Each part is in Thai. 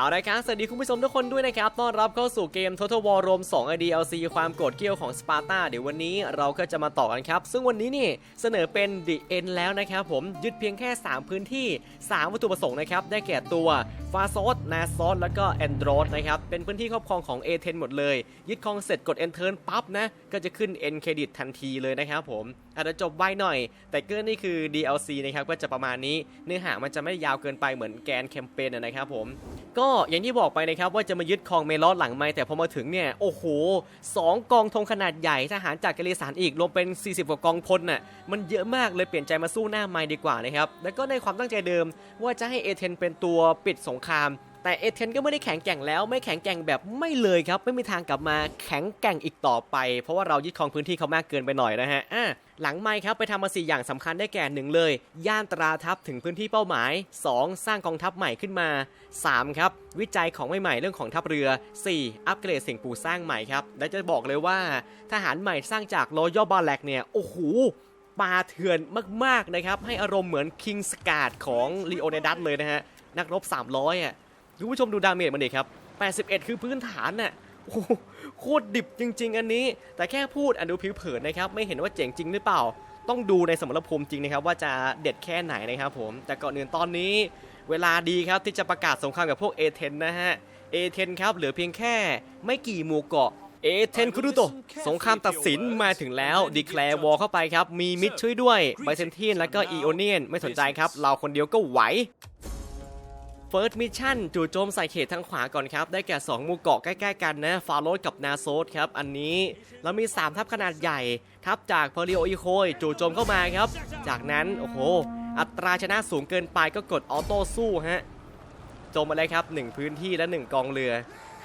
เอาละครับสวัสดีคุณผู้ชมทุกคนด้วยนะครับต้อนรับเข้าสู่เกม Total War Rome 2 DLC ความโกรธเกรี้ยวของสปาร์ตาเดี๋ยววันนี้เราก็จะมาต่อกันครับ ซึ่งวันนี้นี่เสนอเป็น The End แล้วนะครับผมยึดเพียงแค่ 3 พื้นที่ 3 วัตถุประสงค์นะครับ ได้แก่ตัวฟาโซสนาซอสแล้วก็แอนโดรสนะครับ เป็นพื้นที่ครอบครองของ A10 หมดเลย ยึดครองเสร็จกด Enter ปั๊บนะ ก็จะขึ้น End Credit ทันทีเลยนะครับผม อาจจะจบไวหน่อย แต่ก็นี่คือ DLC นะครับก็จะประมาณนี้เนื้อหามันจะไม่ยาวเกินไปเหมือนแกนแคมเปญนะครับผมก็อย่างที่บอกไปนะครับว่าจะมายึดคองเมลอดหลังไม่แต่พอมาถึงเนี่ยโอ้โหสองกองธงขนาดใหญ่ทหารจากกาเลสานอีกรวมเป็น 40 กว่ากองพลน่ะมันเยอะมากเลยเปลี่ยนใจมาสู้หน้าไม้ดีกว่านะครับแล้วก็ในความตั้งใจเดิมว่าจะให้เอเทนเป็นตัวปิดสงคราม แต่เอเทนก็ไม่ได้แข็งแกร่งแล้ว ไม่แข็งแกร่งแบบไม่เลยครับ ไม่มีทางกลับมาแข็งแกร่งอีกต่อไป เพราะว่าเรายึดครองพื้นที่เขามากเกินไปหน่อยนะฮะอะหลังไม้ครับไปทำมาสี่อย่างสำคัญได้แก่หนึ่งเลย ย่านตราทัพถึงพื้นที่เป้าหมาย 2. สร้างกองทัพใหม่ขึ้นมา 3. ครับวิจัยของใหม่ๆเรื่องของทัพเรือ 4. อัปเกรดสิ่งปลูกสร้างใหม่ครับและจะบอกเลยว่า ทหารใหม่สร้างจากรอยัลบาแลกเนี่ยโอ้โหปาเถื่อนมากๆนะครับให้อารมณ์เหมือนคิงสกาดของลีโอเนดัสเลยนะฮะนักรบ 300อะ คุณผู้ชมดูดาเมจมันดิครับ 81 คือพื้นฐานน่ะโอ้โหโคตรดิบจริง ๆ อันนี้ แต่แค่พูดอันดูผิวเผินนะครับ ไม่เห็นว่าเจ๋งจริงหรือเปล่า ต้องดูในสมรภูมิจริงนะครับ ว่าจะเด็ดแค่ไหนนะครับผม แต่ก่อนอื่นตอนนี้ เวลาดีครับที่จะประกาศสงครามกับพวกเอเทนนะฮะ เอเทนครับเหลือเพียงแค่ไม่กี่หมู่เกาะเอเทนคุรุโตะสงครามตัดสินมาถึงแล้วดีแคลร์วอลเข้าไปครับ มีมิดช่วยด้วยไบเซนทีนและก็อีโอเนียน ไม่สนใจครับ เราคนเดียวก็ไหว เฟิร์สมิชชั่นจู่โจมใส่เขตทางขวาก่อนครับ ได้แก่ 2 หมู่เกาะใกล้ๆกันนะฟาโรสกับนาโซสครับ อันนี้เรามี 3 ทัพขนาดใหญ่ ทัพจากเพอริโออีโคยจู่โจมเข้ามาครับ จากนั้น โอ้โห อัตราชนะสูงเกินไปก็กดออโต้สู้ฮะโจมมาเลยครับ 1 พื้นที่และ 1 กองเรือ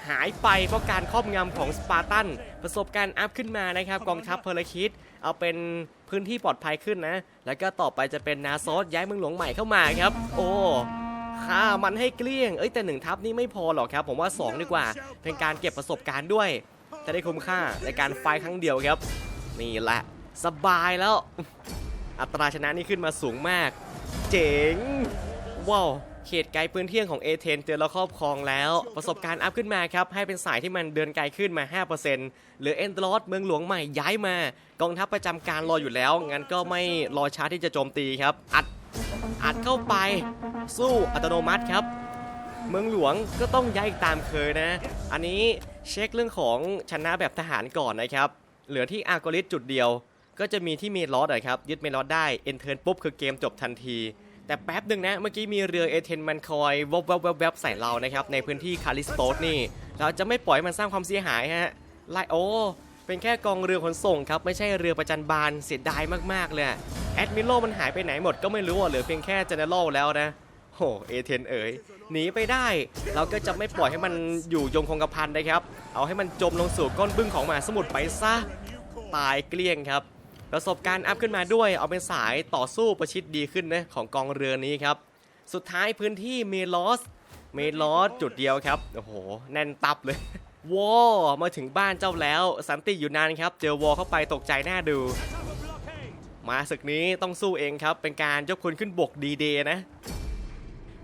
หายไปเพราะการครอบงำของสปาร์ตัน ประสบการณ์อัพขึ้นมานะครับกองทัพเพลคิดเอาเป็นพื้นที่ปลอดภัยขึ้นนะ แล้วก็ต่อไปจะเป็นนาโซสย้ายเมืองหลวงใหม่เข้ามาครับ โอ้ ฆ่ามันให้เกลี้ยง เอ้ยแต่หนึ่งทัพนี่ไม่พอหรอกครับ ผมว่า 2 ดีกว่า เป็นการเก็บประสบการณ์ด้วย จะได้คุ้มค่าในการไฟครั้งเดียวครับ นี่แหละ สบายแล้ว อัตราชนะนี่ขึ้นมาสูงมาก เจ๋ง ว้าวเขตไกลพื้นเที่ยงของ A10 เจอเราครอบครองแล้ว ประสบการณ์อัพขึ้นมาครับ ให้เป็นสายที่มันเดินไกลขึ้นมา5%เหลือเอนดรอสเมืองหลวงใหม่ย้ายมา กองทัพประจำการรออยู่แล้ว งั้นก็ไม่รอช้าที่จะโจมตีครับ อัด อัดเข้าไปสู้อัตโนมัติครับ เมืองหลวงก็ต้องย้ายตามเคยนะ อันนี้เช็คเรื่องของชนะแบบทหารก่อนนะครับ เหลือที่อาร์กอริสจุดเดียว ก็จะมีที่เมลอสอะครับยึดเมลอสได้เอนเทิร์นปุ๊บคือเกมจบทันที แต่แป๊บหนึ่งนะ เมื่อกี้มีเรือเอเทนมันคอยวับวับวับวับใส่เรานะครับในพื้นที่คาลิสโตสนี่ เราจะไม่ปล่อยมันสร้างความเสียหายฮะไลโอ เป็นแค่กองเรือขนส่งครับ ไม่ใช่เรือประจันบานเสียดายมากๆเลยอะแอดมิโลมันหายไปไหนหมดก็ไม่รู้อะเหลือเพียงแค่เจเนอเรลแล้วนะโหเอเทนเอ๋ยหนีไปได้ เราก็จะไม่ปล่อยให้มันอยู่ยงคงกระพันนะครับ เอาให้มันจมลงสู่ก้นบึ้งของมหาสมุทรไปซะตายเกลี้ยงครับ ประสบการณ์อัพขึ้นมาด้วย เอาเป็นสายต่อสู้ประชิดดีขึ้นนะของกองเรือนี้ครับ สุดท้ายพื้นที่เมลอส เมลอสจุดเดียวครับ โอ้โห แน่นตับเลย วอลมาถึงบ้านเจ้าแล้ว สันติอยู่นานครับ เจอวอลเข้าไปตกใจหน้าดู มาศึกนี้ต้องสู้เองครับ เป็นการยกพลขึ้นบกดีเดย์นะ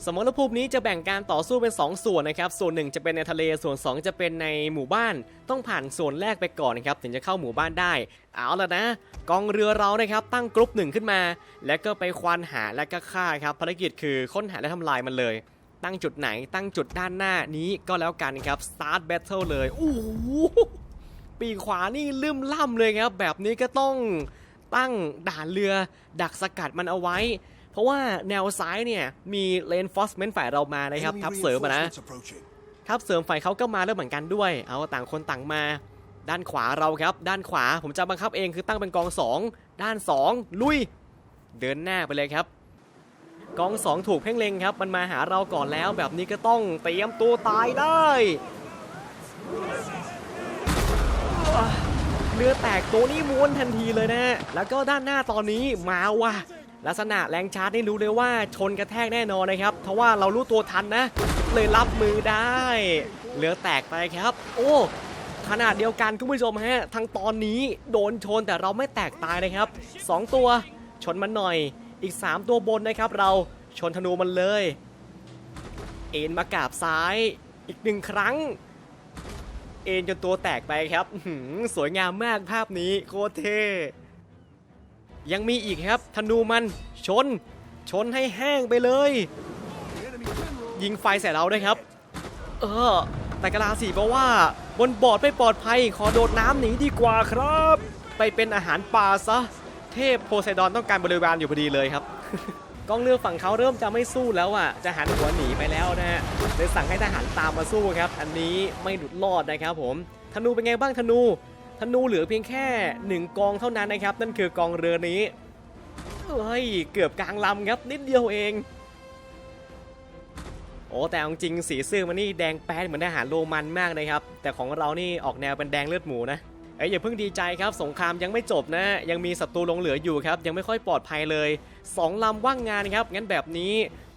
สมรภูมินี้จะแบ่งการต่อสู้เป็น 2 ส่วนนะครับ ส่วนหนึ่งจะเป็นในทะเลส่วน 2 จะเป็นในหมู่บ้าน ต้องผ่านส่วนแรกไปก่อนนะครับ ถึงจะเข้าหมู่บ้านได้ เอาละนะ กองเรือเรานะครับตั้งกรุ๊ปหนึ่งขึ้นมา แล้วก็ไปควานหาและก็ฆ่าครับภารกิจคือค้นหาและทำลายมันเลย ตั้งจุดไหนตั้งจุดด้านหน้านี้ก็แล้วกันครับ start battle เลยโอ้โหปีกขวานี่ลืมล่ำเลยครับ แบบนี้ก็ต้องตั้งด่านเรือดักสกัดมันเอาไว้ เพราะว่าแนวซ้ายเนี่ยมีเลนฟอสเมนต์ฝ่ายเรามานะครับ ทับเสริมอะนะทัพเสริมฝ่ายเขาก็มาแล้วเหมือนกันด้วย เอาต่างคนต่างมาด้านขวาเราครับ ด้านขวาผมจะบังคับเองคือตั้งเป็นกอง 2 ด้าน 2 ลุย เดินหน้าไปเลยครับ กอง2ถูกเพ่งเล็งครับ มันมาหาเราก่อนแล้ว แบบนี้ก็ต้องเตรียมตัวตายได้ เรือแตกตัวนี้ม้วนทันทีเลยนะแล้วก็ด้านหน้าตอนนี้มาว่ะ ลักษณะแรงชาร์จนี่รู้เลยว่าชนกระแทกแน่นอนนะครับ เพราะว่าเรารู้ตัวทันนะ เลยรับมือได้ เรือแตกไปครับ โอ้ขนาดเดียวกันคุณผู้ชมฮะทั้งตอนนี้โดนชนแต่เราไม่แตกตายนะครับ 2 ตัวชนมันหน่อย อีก 3 ตัวบนนะครับ เราชนธนูมันเลย เอ็นมากราบซ้ายอีกหนึ่งครั้ง เอ็นจนตัวแตกไปครับสวยงามมากภาพนี้โคตรเท่ยังมีอีกครับ ธนูมันชน ชนให้แห้งไปเลย ยิงไฟใส่เราด้วยครับ เออ แต่กะลาสีบอกว่า บนบอร์ดไม่ปลอดภัย ขอโดดน้ำหนีดีกว่าครับ ไปเป็นอาหารปลาซะ เทพโพไซดอนต้องการบริวารอยู่พอดีเลยครับ กองเรือฝั่งเขาเริ่มจะไม่สู้แล้วอะ จะหันหัวหนีไปแล้วนะฮะเลยสั่งให้ทหารตามมาสู้ครับ อันนี้ไม่หลุดรอดนะครับผม ธนูเป็นไงบ้างธนู ธนูเหลือเพียงแค่หนึ่งกองเท่านั้นนะครับ นั่นคือกองเรือนี้เฮ้ยเกือบกลางลำครับนิดเดียวเอง โอ้แต่จริงสีเสื้อมันนี่แดงแป๊ดเหมือนทหารโรมันมากนะครับ แต่ของเรานี่ออกแนวเป็นแดงเลือดหมูนะ เอ้ยอย่าเพิ่งดีใจครับสงครามยังไม่จบนะยังมีศัตรูหลงเหลืออยู่ครับ ยังไม่ค่อยปลอดภัยเลยสองลำว่างงานครับ งั้นแบบนี้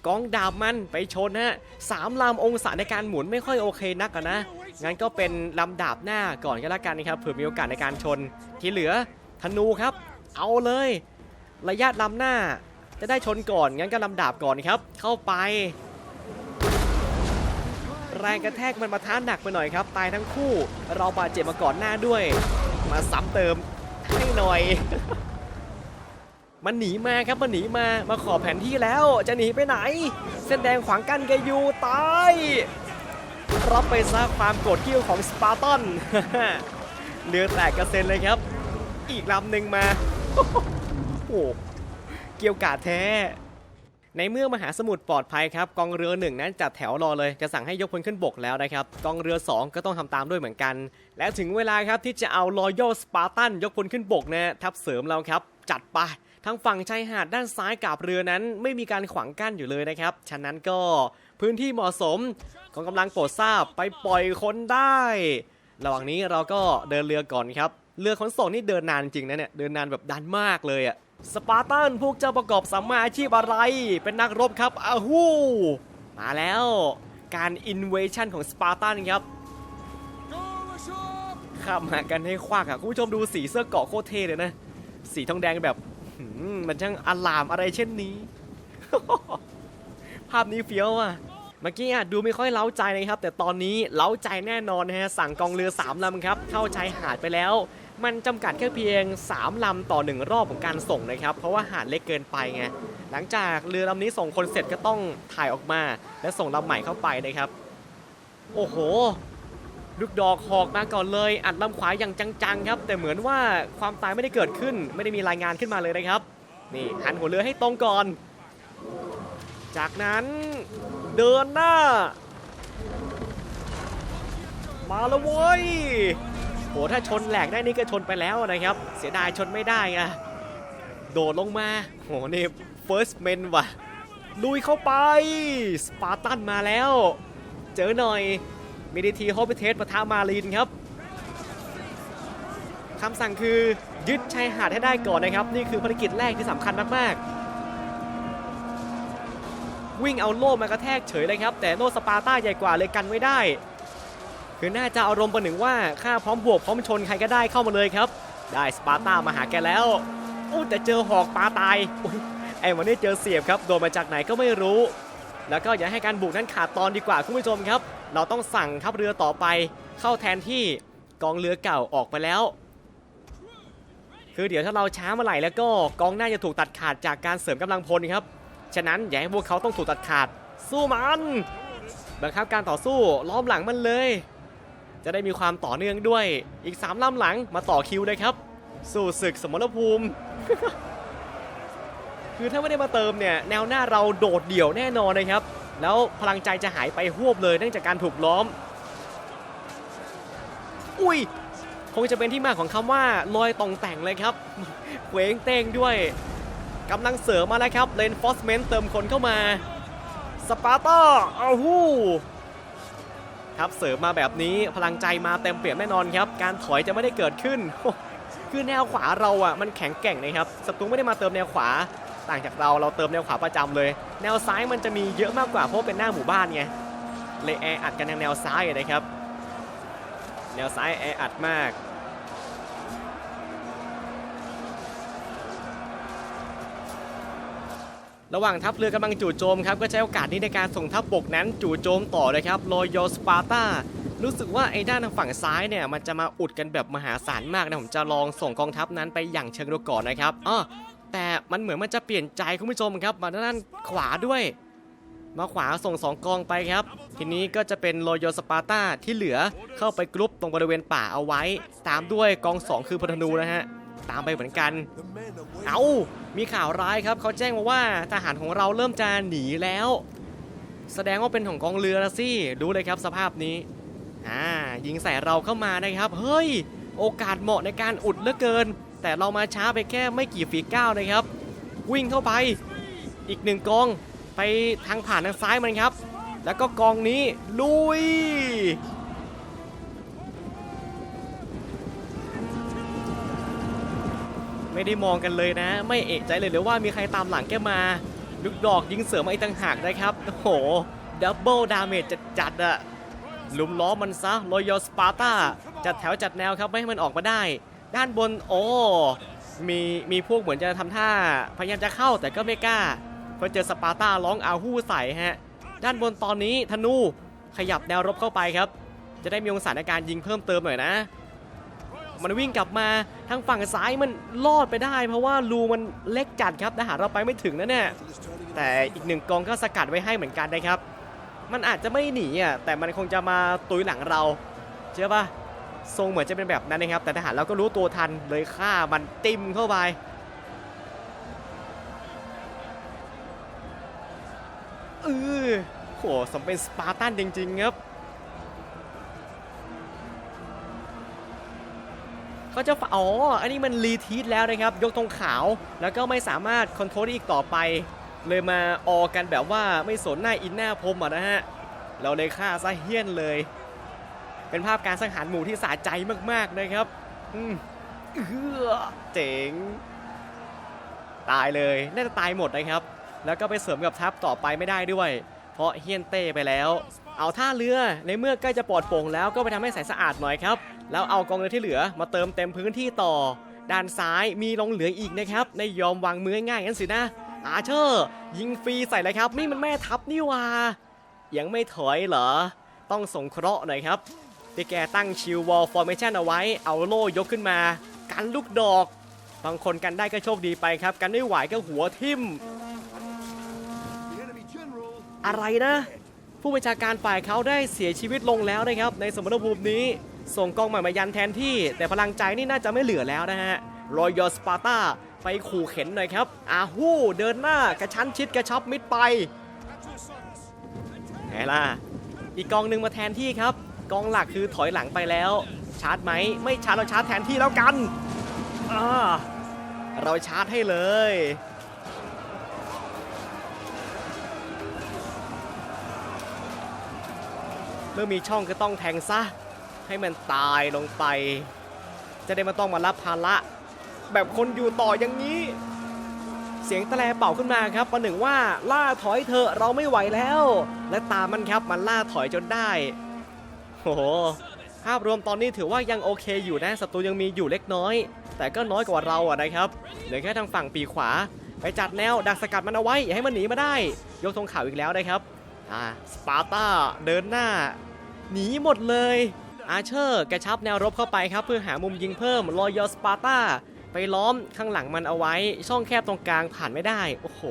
กองดาบมันไปชนฮะสามลำองศาในการหมุนไม่ค่อยโอเคนักนะงั้นก็เป็นลำดาบหน้าก่อนก็แล้วกันนะครับเผื่อมีโอกาสในการชน ที่เหลือธนูครับ เอาเลย ระยะลำหน้าจะได้ชนก่อนงั้นก็ลำดาบก่อนครับ เข้าไป แรงกระแทกมันมาท้าหนักไปหน่อยครับ ตายทั้งคู่ เราบาดเจ็บมาก่อนหน้าด้วย มาซ้ำเติมให้หน่อย มันหนีมาครับมันหนีมามาขอแผนที่แล้วจะหนีไปไหน เส้นแดงขวางกั้นแกอยู่ตายรับไปซะความโกรธเกี้ยวของสปาร์ตันเรือแตกกระเซ็นเลยครับ อีกลำหนึ่งมา โอ้โหเกี่ยวกาดแท้ ในเมื่อมหาสมุทรปลอดภัยครับกองเรือหนึ่งนั้นจัดแถวรอเลยจะสั่งให้ยกพลขึ้นบกแล้วนะครับกองเรือ 2 ก็ต้องทำตามด้วยเหมือนกัน และถึงเวลาครับที่จะเอา Royal Spartan ยกพลขึ้นบกนะทัพเสริมเราครับ จัดไปทางฝั่งชายหาดด้านซ้ายกับเรือนั้นไม่มีการขวางกั้นอยู่เลยนะครับ ฉะนั้นก็พื้นที่เหมาะสมกองกำลังโปรดทราบไปปล่อยคนได้ ระหว่างนี้เราก็เดินเรือก่อนครับ เรือขนส่งนี่เดินนานจริงนะเนี่ย เดินนานแบบดันมากเลยอะ สปาร์ตันพวกเจ้าประกอบสัมมาอาชีพอะไร เป็นนักรบครับอาฮูมาแล้วการอินเวชั่นของสปาร์ตันครับข้ามากันให้ควักอะคุณผู้ชมดูสีเสื้อเกาะโคตรเท่เลยนะ สีทองแดงแบบมันช่างอลามอะไรเช่นนี้ ภาพนี้เฟี้ยวอะเมื่อกี้อาจดูไม่ค่อยเล้าใจนะครับ แต่ตอนนี้เล้าใจแน่นอนนะฮะสั่งกองเรือ3ลำครับ เข้าชายหาดไปแล้ว มันจำกัดแค่เพียง 3ลำต่อ 1 รอบของการส่งนะครับ เพราะว่าหาดเล็กเกินไปไง หลังจากเรือลำนี้ส่งคนเสร็จก็ต้องถ่ายออกมา และส่งลำใหม่เข้าไปนะครับ โอ้โห ลูกดอกหอกมาก่อนเลย อัดลำขวาอย่างจังๆครับ แต่เหมือนว่าความตายไม่ได้เกิดขึ้น ไม่ได้มีรายงานขึ้นมาเลยนะครับ นี่หันหัวเรือให้ตรงก่อน จากนั้นเดินหน้า มาแล้วเว้ย โหถ้าชนแหลกได้นี่ก็ชนไปแล้วนะครับ เสียดายชนไม่ได้ไงโดดลงมาโหนี่ first man ว่ะลุยเข้าไปสปาร์ตันมาแล้ว เจอหน่อยมิดิทีโฮปเทสปะทะมาลีนครับคำสั่งคือยึดชายหาดให้ได้ก่อนนะครับ นี่คือภารกิจแรกที่สำคัญมากๆ วิ่งเอาโล่มากระแทกเฉยเลยครับ แต่โล่สปาร์ต้าใหญ่กว่าเลยกันไว้ได้ คือน่าจะอารมณ์ประหนึ่งว่าข้าพร้อมบวกพร้อมชนใครก็ได้เข้ามาเลยครับ ได้สปาร์ต้ามาหาแกแล้วโอ้แต่เจอหอกปลาตายไอ้วันนี้เจอเสียบครับโดนมาจากไหนก็ไม่รู้ แล้วก็อย่าให้การบุกนั้นขาดตอนดีกว่าคุณผู้ชมครับ เราต้องสั่งทัพเรือต่อไป เข้าแทนที่กองเรือเก่าออกไปแล้ว คือเดี๋ยวถ้าเราช้าเมื่อไหร่แล้วก็กองหน้าจะถูกตัดขาดจากการเสริมกำลังพลครับฉะนั้นอย่าให้พวกเขาต้องถูกตัดขาด สู้มันบังคับการต่อสู้ล้อมหลังมันเลย จะได้มีความต่อเนื่องด้วย อีก 3ลำหลังมาต่อคิวเลยครับ สู่ศึกสมรภูมิ คือถ้าไม่ได้มาเติมเนี่ยแนวหน้าเราโดดเดี่ยวแน่นอนนะครับ แล้วพลังใจจะหายไปหวบเลยเนื่องจากการถูกล้อม อุ้ยคงจะเป็นที่มาของคำว่าลอยตองแต่งเลยครับเคว้งเต้งด้วยกำลังเสริมมาแล้วครับเลนฟอสเมนเติมคนเข้ามาสปาร์ต้าเอาฮู้ ครับเสริมมาแบบนี้พลังใจมาเต็มเปี่ยมแน่นอนครับ การถอยจะไม่ได้เกิดขึ้น คือแนวขวาเราอะมันแข็งแกร่งนะครับศัตรูไม่ได้มาเติมแนวขวา ต่างจากเราเราเติมแนวขวาประจำเลย แนวซ้ายมันจะมีเยอะมากกว่าเพราะเป็นหน้าหมู่บ้านไงเลยแออัดกันทางแนวซ้ายนะครับ แนวซ้ายแออัดมาก ระหว่างทัพเรือกำลังจู่โจมครับก็ใช้โอกาสนี้ในการส่งทัพบกนั้นจู่โจมต่อเลยครับรอยสปาร์ตารู้สึกว่าไอ้ด้านทางฝั่งซ้ายเนี่ยมันจะมาอุดกันแบบมหาศาลมากนะผมจะลองส่งกองทัพนั้นไปอย่างเชิงรุกก่อนนะครับอ้อแต่มันเหมือนมันจะเปลี่ยนใจคุณผู้ชมครับมาด้านขวาด้วย มาขวาส่งสองกองไปครับ ทีนี้ก็จะเป็นโลโยสปาร์ตาที่เหลือเข้าไปกรุ๊ปตรงบริเวณป่าเอาไว้ ตามด้วยกอง 2 คือพลธนูนะฮะ ตามไปเหมือนกัน เอามีข่าวร้ายครับเขาแจ้งมาว่าทหารของเราเริ่มจะหนีแล้ว แสดงว่าเป็นของกองเรือละสิดูเลยครับสภาพนี้อ่ายิงใส่เราเข้ามานะครับ เฮ้ย โอกาสเหมาะในการอุดเหลือเกิน แต่เรามาช้าไปแค่ไม่กี่ฝีก้าวนะครับ วิ่งเข้าไปอีกหนึ่งกองไปทางผ่านทางซ้ายมันครับ แล้วก็กองนี้ลุย ไม่ได้มองกันเลยนะ ไม่เอะใจเลยหรือว่ามีใครตามหลังแกมาลูกดอกยิงเสริมมาอีกต่างหากนะครับโอ้โหดับเบิลดาเมจจัดๆอะลุมล้อมมันซะรอยสปาร์ตาจัดแถวจัดแนวครับไม่ให้มันออกมาได้ ด้านบนโอ้มีมีพวกเหมือนจะทำท่าพยายามจะเข้าแต่ก็ไม่กล้าพอเจอสปาร์ตาร้องอาฮู้ใส่ฮะ ด้านบนตอนนี้ธนูขยับแนวรบเข้าไปครับ จะได้มีองศาในการยิงเพิ่มเติมหน่อยนะ มันวิ่งกลับมาทางฝั่งซ้ายมันลอดไปได้ เพราะว่ารูมันเล็กจัดครับทหารเราไปไม่ถึงนะเนี่ยแต่อีกหนึ่งกองก็สกัดไว้ให้เหมือนกันนะครับ มันอาจจะไม่หนีอะแต่มันคงจะมาตุยหลังเราเชื่อปะทรงเหมือนจะเป็นแบบนั้นนะครับ แต่ทหารเราก็รู้ตัวทันเลยฆ่ามันติมเข้าไปเออโหสมเป็นสปาร์ตันจริงๆครับ ก็จะอ๋ออันนี้มันรีทีทแล้วนะครับ ยกธงขาว แล้วก็ไม่สามารถคอนโทรลได้อีกต่อไป เลยมาออกันแบบว่าไม่สนหน้าอินหน้าพรมอะนะฮะ เราเลยฆ่าซะเฮี้ยนเลย เป็นภาพการสังหารหมู่ที่สะใจมากๆนะครับ อืมเออเจ๋ง ตายเลยน่าจะตายหมดนะครับ แล้วก็ไปเสริมกับทัพต่อไปไม่ได้ด้วย เพราะเฮียนเต้ไปแล้ว เอาท่าเรือในเมื่อใกล้จะปลอดโปร่งแล้วก็ไปทำให้ใสสะอาดหน่อยครับ แล้วเอากองเรือที่เหลือมาเติมเต็มพื้นที่ต่อ ด้านซ้ายมีลงเหลืออีกนะครับในยอมวางมือง่ายงั้นสินะ อาเชอร์ ยิงฟรีใส่เลยครับ นี่มันแม่ทัพนี่ว่ายังไม่ถอยเหรอ ต้องสงเคราะห์หน่อยครับพี่แกตั้งชิลวอลฟอร์เมชันเอาไว้ เอาโล่ยกขึ้นมา กันลูกดอก บางคนกันได้ก็โชคดีไปครับ กันไม่ไหวก็หัวทิ่ม อะไรนะ ผู้บัญชาการฝ่ายเขาได้เสียชีวิตลงแล้วนะครับ ในสมรภูมินี้ ส่งกองใหม่มายันแทนที่ แต่พลังใจนี่น่าจะไม่เหลือแล้วนะฮะรอยอสปาร์ตาไปขู่เข็นหน่อยครับ อาฮู้เดินหน้ากระชั้นชิดกระชับมิดไปไงล่ะ อีกกองหนึ่งมาแทนที่ครับ กองหลักคือถอยหลังไปแล้ว ชาร์จไหม ไม่ชาร์จเราชาร์จแทนที่แล้วกัน เราชาร์จให้เลย เมื่อมีช่องก็ต้องแทงซะ ให้มันตายลงไป จะได้ไมาต้องมารับภาระ แบบคนอยู่ต่ออย่างนี้ เสียงตะแตรเป่าขึ้นมาครับประหนึ่งว่าล่าถอยเถอเราไม่ไหวแล้ว และตามมันครับมันล่าถอยจนได้โอ้โหภาพรวมตอนนี้ถือว่ายังโอเคอยู่นะศัตรูยังมีอยู่เล็กน้อย แต่ก็น้อยกว่าเราอะนะครับเหลือแค่ทางฝั่งปีขวา ไปจัดแนวดักสกัดมันเอาไว้อย่าให้มันหนีมาได้ ยกธงขาวอีกแล้วนะครับ อ่าสปาร์ตาเดินหน้า หนีหมดเลยอาเชอร์กระชับแนวรบเข้าไปครับเพื่อหามุมยิงเพิ่มรอยอสปาร์ตาไปล้อมข้างหลังมันเอาไว้ ช่องแคบตรงกลางผ่านไม่ได้ โอ้โห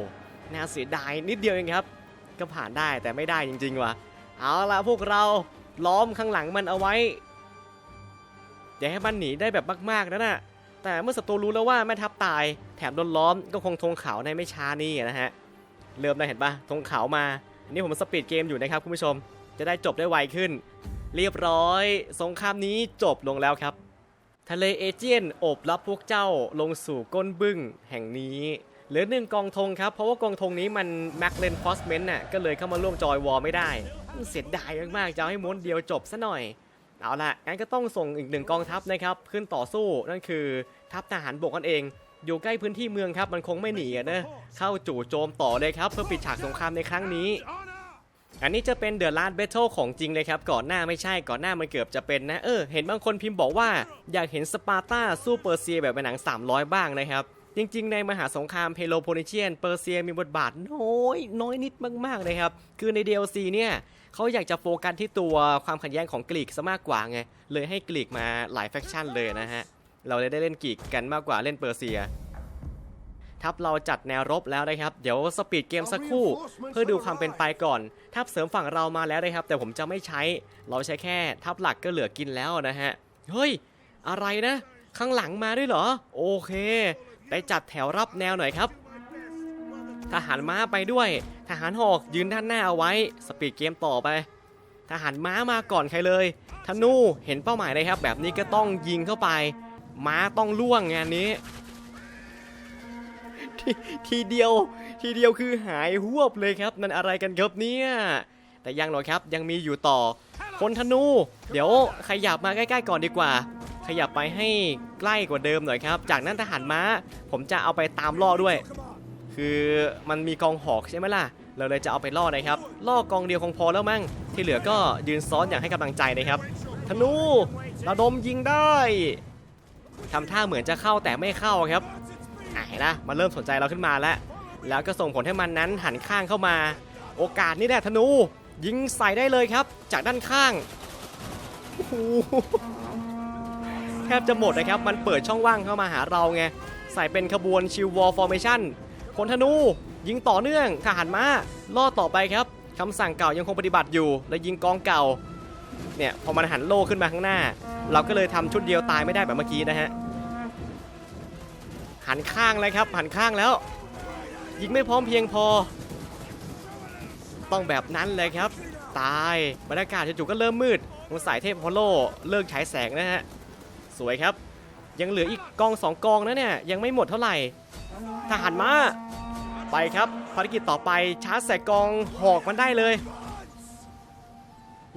น่าเสียดายนิดเดียวเองครับ ก็ผ่านได้แต่ไม่ได้จริงๆว่ะเอาละพวกเราล้อมข้างหลังมันเอาไว้อย่าให้มันหนีได้แบบมากๆนะน่ะแต่เมื่อศัตรูรู้แล้วว่าแม่ทัพตายแถมโดนล้อมก็คงธงขาวในไม่ช้านี่นะฮะเริ่มได้เห็นปะธงขาวมา นนี้ผมสปีดเกมอยู่นะครับคุณผู้ชม จะได้จบได้ไวขึ้น เรียบร้อย สงครามนี้จบลงแล้วครับ ทะเลเอเจียนโอบรับพวกเจ้าลงสู่ก้นบึ้งแห่งนี้เหลือหนึ่งกองธงครับ เพราะว่ากองธงนี้มันแม็กเลนพอสเมนต์น่ะก็เลยเข้ามาร่วมจอยวอลไม่ได้ เสียดายมากๆจะเอาให้ม้วนเดียวจบซะหน่อย เอาล่ะงั้นก็ต้องส่งอีกหนึ่งกองทัพนะครับ ขึ้นต่อสู้นั่นคือทัพทหารบกนั่นเอง อยู่ใกล้พื้นที่เมืองครับมันคงไม่หนีนะเข้าจู่โจมต่อเลยครับ เพื่อปิดฉากสงครามในครั้งนี้ อันนี้จะเป็นเดอะลาดเบทเทิลของจริงเลยครับ ก่อนหน้าไม่ใช่ก่อนหน้ามันเกือบจะเป็นนะ เออ เห็นบางคนพิมพ์บอกว่า อยากเห็นสปาร์ตาสู้เปอร์เซียแบบในหนัง 300 บ้างนะครับ จริง ๆ ในมหาสงครามเพโลโพนิเชียน เปอร์เซียมีบทบาทน้อย น้อยนิดมากๆเลยครับ คือใน DLC เนี่ยเขาอยากจะโฟกัสที่ตัวความขัดแย้งของกรีกซะมากกว่าไงเลยให้กรีกมาหลายแฟคชั่นเลยนะฮะเราเลยได้เล่นกรีกกันมากกว่าเล่นเปอร์เซีย ทัพเราจัดแนวรบแล้วนะครับ เดี๋ยวสปีดเกมสักครู่ เพื่อดูความเป็นไปก่อน ทัพเสริมฝั่งเรามาแล้วนะครับ แต่ผมจะไม่ใช้ เราใช้แค่ ทัพหลักก็เหลือกินแล้วนะฮะ เฮ้ย อะไรนะ ข้างหลังมาด้วยเหรอ โอเค ไปจัดแถวรับแนวหน่อยครับ ทหารม้าไปด้วย ทหารหอกยืนด้านหน้าเอาไว้ สปีดเกมต่อไป ทหารม้ามาก่อนใครเลย ธนูเห็นเป้าหมายเลยครับ แบบนี้ก็ต้องยิงเข้าไป ม้าต้องล่วงงานนี้ ททีเดียว ทีเดียวคือหายหวบเลยครับนั่นอะไรกันครับเนี่ยแต่ยังหรอครับยังมีอยู่ต่อ คนธนู เดี๋ยวขยับมาใกล้ ๆ ก่อนดีกว่า ขยับไปให้ใกล้กว่าเดิมหน่อยครับ จากนั้นทหารม้า ผมจะเอาไปตามล่อด้วย คือมันมีกองหอกใช่ไหมล่ะ เราเลยจะเอาไปล่อนะครับ ล่อกองเดียวคงพอแล้วมั้ง ที่เหลือก็ยืนซ้อนอย่างให้กำลังใจนะครับ ธนูระดมยิงได้ทำท่าเหมือนจะเข้าแต่ไม่เข้าครับ เห็นนะมันเริ่มสนใจเราขึ้นมาแล้ว แล้วก็ส่งผลให้มันนั้นหันข้างเข้ามา โอกาสนี่แหละธนู ยิงใส่ได้เลยครับ จากด้านข้างแทบจะหมดนะครับ มันเปิดช่องว่างเข้ามาหาเราไง ใส่เป็นขบวนชิววอลฟอร์เมชั่นคนธนู ยิงต่อเนื่องทหารม้าล่อต่อไปครับคำสั่งเก่ายังคงปฏิบัติอยู่ และยิงกองเก่า เนี่ย พอมันหันโล่ขึ้นมาข้างหน้า เราก็เลยทำชุดเดียวตายไม่ได้แบบเมื่อกี้นะฮะ หันข้างเลยครับ หันข้างแล้ว ยิงไม่พร้อมเพียงพอ ต้องแบบนั้นเลยครับ ตายบรรยากาศจู่ๆก็เริ่มมืดสงสัยเทพพอลโลเลิกฉายแสงนะฮะสวยครับ ยังเหลืออีกกองสองกองนะเนี่ยยังไม่หมดเท่าไหร่ทหารมาไปครับภารกิจต่อไปชาร์จใส่กองหอกมันได้เลย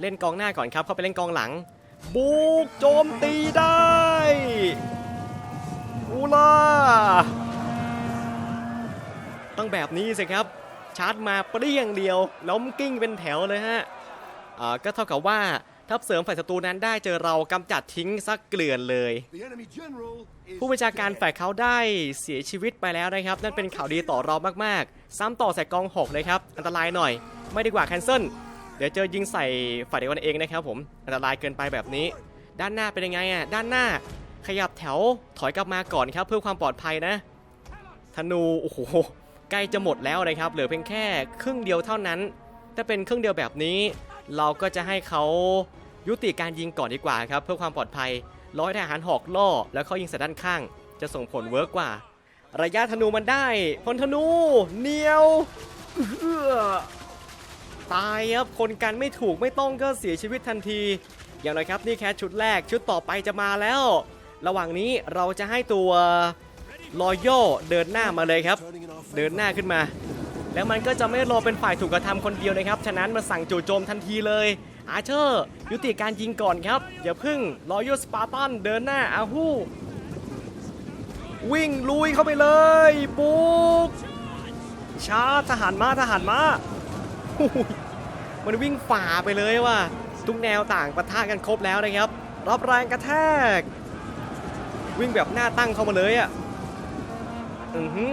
เล่นกองหน้าก่อนครับเข้าไปเล่นกองหลัง บุกโจมตีได้ อูล่าต้องแบบนี้สิครับ ชาร์จมาเปรี้ยงเดียว ล้มกิ้งเป็นแถวเลยฮะอ่าก็เท่ากับว่าทัพเสริมฝ่ายศัตรูนั้นได้เจอเรากำจัดทิ้งสักเกลื่อนเลย The enemy general is ผู้บัญชาการฝ่ายเขาได้เสียชีวิตไปแล้วนะครับ นั่นเป็นข่าวดีต่อเรามากๆ ซ้ำต่อใส่กองหกเลยครับ อันตรายหน่อย ไม่ดีกว่าแคนเซิลเดี๋ยวเจอยิงใส่ฝ่ายเดียวกันเองนะครับผม อันตรายเกินไปแบบนี้ ด้านหน้าเป็นยังไงอะ ด้านหน้า ขยับแถวถอยกลับมาก่อนครับ เพื่อความปลอดภัยนะ ธนูโอ้โหใกล้จะหมดแล้วนะครับ เหลือเพียงแค่ครึ่งเดียวเท่านั้น ถ้าเป็นครึ่งเดียวแบบนี้ เราก็จะให้เขายุติการยิงก่อนดีกว่าครับ เพื่อความปลอดภัย ร้อยทหารหอกล่อ แล้วเขายิงใส่ด้านข้าง จะส่งผลเวิร์กกว่า ระยะธนูมันได้พลธนูเหนียวตายครับคนกันไม่ถูกไม่ต้องก็เสียชีวิตทันที อย่างไรครับนี่แค่ชุดแรกชุดต่อไปจะมาแล้ว ระหว่างนี้เราจะให้ตัวรอยัลเดินหน้ามาเลยครับ เดินหน้าขึ้นมา แล้วมันก็จะไม่รอเป็นฝ่ายถูกกระทำคนเดียวนะครับ ฉะนั้นมาสั่งจู่โจมทันทีเลย อาเชอร์ ยุติการยิงก่อนครับ อย่าพึ่งรอยัลสปาร์ตันเดินหน้าอาฮูวิ่งลุยเข้าไปเลยบุกชาร์ทหารมาทหารมามันวิ่งฝ่าไปเลยว่ะทุกแนวต่างปะทะกันครบแล้วนะครับ รับแรงกระแทก วิ่งแบบหน้าตั้งเข้ามาเลยอะอือหือ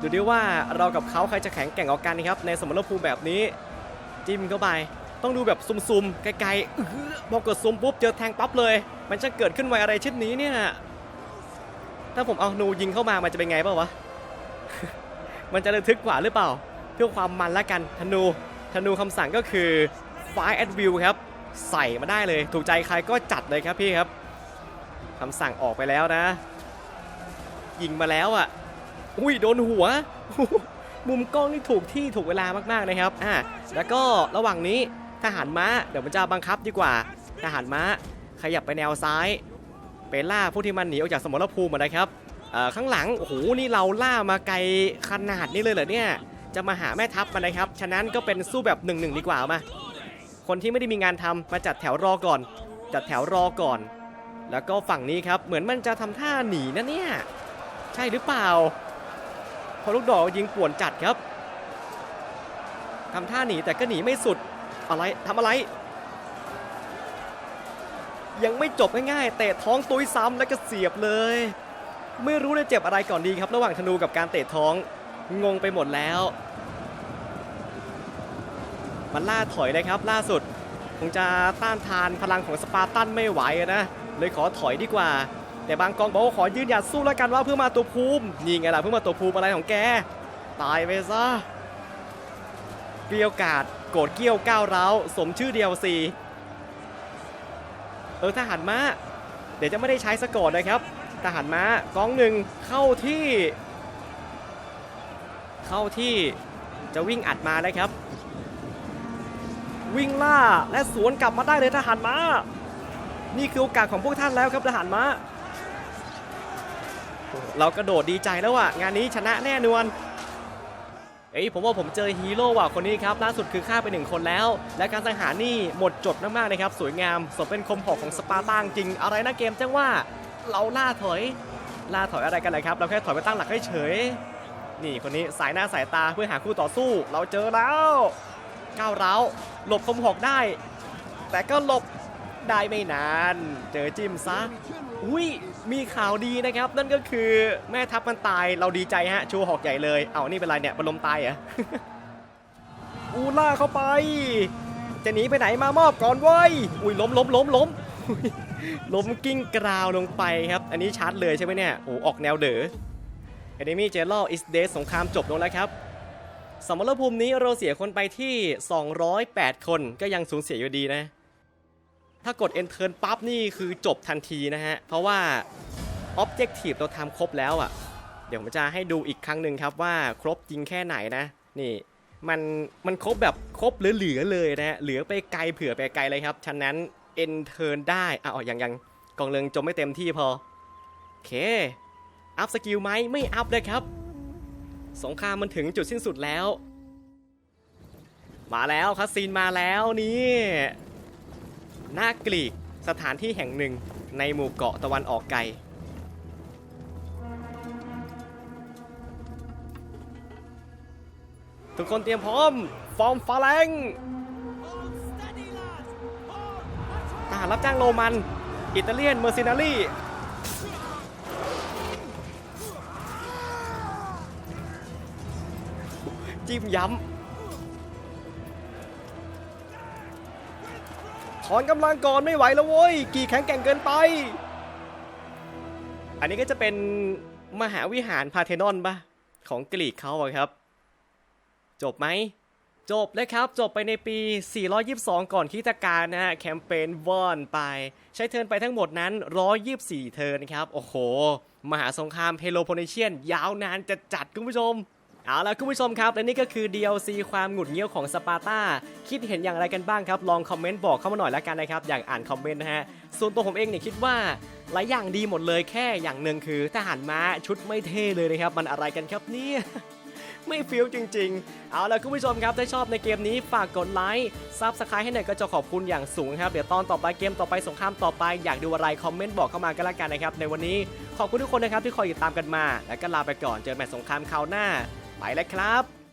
ดูดิว่าเรากับเขาใครจะแข็งแกร่งกว่ากันนะครับในสมรภูมิแบบนี้ จิ้มเข้าไป ต้องดูแบบซุ่มๆไกลๆออหือพอกดซุ่มปุ๊บเจอแทงปั๊บเลย มันจะเกิดขึ้นไวอะไรเช่นนี้เนี่ยถ้าผมเอานูยิงเข้ามามันจะเป็นไงเปล่าวะมันจะระทึกกว่าหรือเปล่า เพื่อความมันละกันธนูธนูคำสั่งก็คือ Fire at View ครับ ใส่มาได้เลย ถูกใจใครก็จัดเลยครับพี่ครับ คำสั่งออกไปแล้วนะ ยิงมาแล้วอะ อุ้ยโดนหัว มุมกล้องนี่ถูกที่ถูกเวลามากๆนะครับ อ่า แล้วก็ระหว่างนี้ทหารม้าเดี๋ยวมันจะบังคับดีกว่า ทหารม้าขยับไปแนวซ้ายไปล่าผู้ที่มันหนีออกจากสมรภูมิมานะครับข้างหลังโอ้โหนี่เราล่ามาไกลขนาดนี้เลยเหรอเนี่ยจะมาหาแม่ทัพมานะครับ ฉะนั้นก็เป็นสู้แบบหนึ่งหนึ่งดีกว่ามา คนที่ไม่ได้มีงานทำมาจัดแถวรอก่อน จัดแถวรอก่อน แล้วก็ฝั่งนี้ครับเหมือนมันจะทำท่าหนีนะเนี่ย ใช่หรือเปล่าพอลูกดอกยิงป่วนจัดครับทำท่าหนีแต่ก็หนีไม่สุดอะไรทำอะไร ยังไม่จบง่ายๆเตะท้องตุยซ้ำแล้วก็เสียบเลย ไม่รู้เลยเจ็บอะไรก่อนดีครับ ระหว่างธนูกับการเตะท้องงงไปหมดแล้ว มันล่าถอยเลยครับ ล่าสุดคงจะต้านทานพลังของสปาร์ตันไม่ไหวนะ เลยขอถอยดีกว่า แต่บางกองบอกว่าขอยืนหยัดสู้แล้วกันว่าเพื่อมาตัวภูมินี่ไงล่ะเพื่อมาตัวภูมิอะไรของแก ตายไปซะเกลียวกาดโกรธเกี้ยวก้าวร้าวสมชื่อเดียวซีเออทหารม้าเดี๋ยวจะไม่ได้ใช้สก่อนนะครับทหารม้ากองหนึ่งเข้าที่ เข้าที่จะวิ่งอัดมานะครับ วิ่งล่าและสวนกลับมาได้เลยทหารม้า นี่คือโอกาสของพวกท่านแล้วครับทหารม้า เรากระโดดดีใจแล้วอะงานนี้ชนะแน่นอนเอ้ยผมว่าผมเจอฮีโร่ว่ะคนนี้ครับล่าสุดคือฆ่าไปหนึ่งคนแล้ว และการสังหารนี่หมดจดมากๆเลยครับ สวยงามสมเป็นคมหอกของสปาร์ตังจริง อะไรนะเกมจังว่าเราล่าถอย ล่าถอยอะไรกันเลยครับ เราแค่ถอยไปตั้งหลักให้เฉย นี่คนนี้สายหน้าสายตาเพื่อหาคู่ต่อสู้ เราเจอแล้วก้าวร้าวหลบคมหอกได้ แต่ก็หลบ ได้ไม่นาน เจอจิ้มซะอุ้ยมีข่าวดีนะครับ นั่นก็คือแม่ทัพมันตายเราดีใจฮะ ชูหอกใหญ่เลย เอานี่เป็นไรเนี่ยเป็นลมตายเหรออูล่าเข้าไป จะหนีไปไหนมามอบก่อนเว้ยอุ้ยล้มล้มล้มล้มล้มกิ้งกราวลงไปครับ อันนี้ชาร์จเลยใช่ไหมเนี่ยโอ้ออกแนวเด๋อ Enemy General is dead สงครามจบลงแล้วครับสมรภูมินี้เราเสียคนไปที่ 208 คนก็ยังสูญเสียอยู่ดีนะ ถ้ากด enter ปั๊บนี่คือจบทันทีนะฮะ เพราะว่า objective เราทำครบแล้วอะ่ะ เดี๋ยวผมจะให้ดูอีกครั้งหนึ่งครับว่าครบจริงแค่ไหนนะ นี่มันมันครบแบบครบเหลือๆเลยนะฮะ เหลือไปไกลเผื่อไปไกลเลยครับ ฉะนั้น enter ได้อะอ๋อยังยังกองเรืองจมไม่เต็มที่พอ โอเค อัพสกิลไหมไม่อัพเลยครับ สงครามมันถึงจุดสิ้นสุดแล้ว มาแล้วคัสซีนมาแล้วนี่ หน้ากรีกสถานที่แห่งหนึ่งในหมู่เกาะตะวันออกไกล ทุกคนเตรียมพร้อม ฟอร์มฟาแลงทหารรับจ้างโรมัน อิตาเลียน เมอร์ซินารีจิ้มย้ำ ถอนกำลังก่อนไม่ไหวแล้วโว้ย กี่แข็งแกร่งเกินไป อันนี้ก็จะเป็นมหาวิหารพาเทนอนปะของกรีกเขาครับ จบไหม จบเลยครับ จบไปในปี 422 ก่อนคริสตกาลนะฮะ แคมเปญวอนไป ใช้เทินไปทั้งหมดนั้น 124 เทินครับ โอ้โห มหาสงครามเพโลโพเนเชียน ยาวนานจะจัดคุณผู้ชม เอาละคุณผู้ชมครับ และนี่ก็คือ DLC ความหงุดเงี้ยวของสปาร์ตาคิดเห็นอย่างไรกันบ้างครับ ลองคอมเมนต์บอกเข้ามาหน่อยแล้วกันนะครับ อยากอ่านคอมเมนต์นะฮะ ส่วนตัวผมเองเนี่ยคิดว่าหลายอย่างดีหมดเลยแค่อย่างหนึ่งคือทหารม้าชุดไม่เท่เลยนะครับ มันอะไรกันครับเนี่ยไม่ฟิลจริงๆ เอาละคุณผู้ชมครับ ถ้าชอบในเกมนี้ฝากกดไลค์ซับสไครต์ให้หน่อยก็จะขอบคุณอย่างสูงครับ เดี๋ยวตอนต่อไปเกมต่อไปสงครามต่อไป อยากดูอะไรคอมเมนต์บอกเข้ามากันละกันนะครับ ในวันนี้ขอบคุณทุกคนนะครับที่คอยติดตามกันมา แล้วก็ลาไปก่อนเจอแมตช์สงครามคราวหน้า แล้วครับ